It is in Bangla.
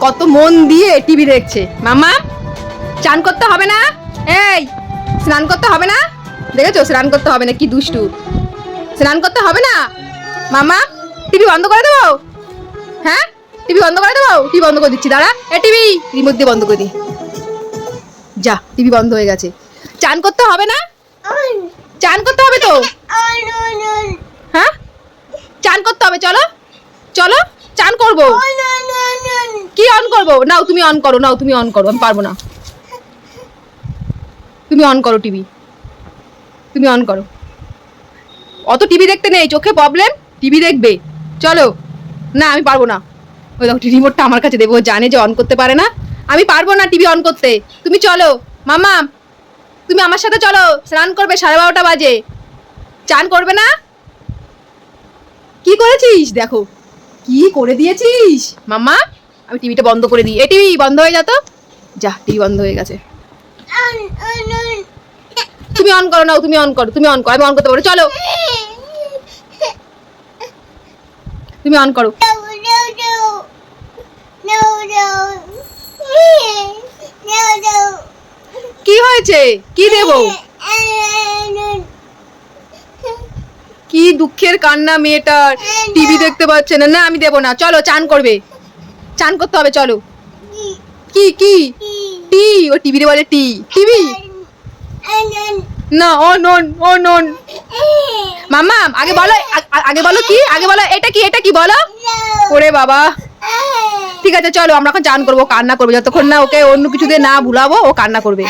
কত মন দিয়ে টিভি দেখছে। মামা চান করতে হবে না? এই, স্নান করতে হবে না? দেখেছ? স্নান করতে হবে না, কি দুষ্টু। স্নান করতে হবে না? মামা টিভি বন্ধ করে দেবো? হ্যাঁ? টিভি বন্ধ করে দেবো? টিভি বন্ধ করে দিচ্ছি, দাঁড়া। এ টিভি রিমোট দিয়ে বন্ধ করে দি। যা, টিভি বন্ধ হয়ে গেছে। চান করতে হবে না? চান করতে হবে তো? হ্যাঁ? চান করতে হবে, চলো। চলো, চান করব। কি অন করব? নাও, তুমি অন করো, নাও, তুমি অন করো, আমি পারব না। তুমি অন করো টিভি তুমি অন করো। অত টিভি দেখতে নেই, চোখে প্রবলেম টিভি দেখবে। চলো। না, আমি পারব না। ওই দেখো রিমোটটা আমার কাছে দেবো জানে যে অন করতে পারে না। আমি পারব না টিভি অন করতে। তুমি চলো। মামা, তুমি আমার সাথে চলো। স্নান করবে সাড়ে বারোটা বাজে। চান করবে না? কি করেছিস? দেখো। কি করে দিয়েছিস? মাম্মা আমি টিভিটা বন্ধ করে দিই। এই টিভি বন্ধ হয়ে যা যা, টিভি বন্ধ হয়ে গেছে। তুমি অন করো না তুমি অন করো, তুমি অন করো, আমি অন করতে পারো চলো। তুমি অন করো। কি হয়েছে? কি দেবো? কি দুঃখের কান্না মেয়েটার? টিভি দেখতে পাচ্ছে না। না, আমি দেবো না। চলো, চান করবে। চান করতে হবে, চলো। কি কি? টি, ও টিভি বলে টি। টিভি? না, ও নন ও নন মামা আগে বলো আগে বলো কি? আগে বলো, এটা কি এটা কি বলো? ওরে বাবা। ঠিক আছে, চলো, আমরা এখন চান করব কান্না করব। যতক্ষণ না ওকে অন্য কিছু দিয়ে না ভুলাবো, ও কান্না করবে।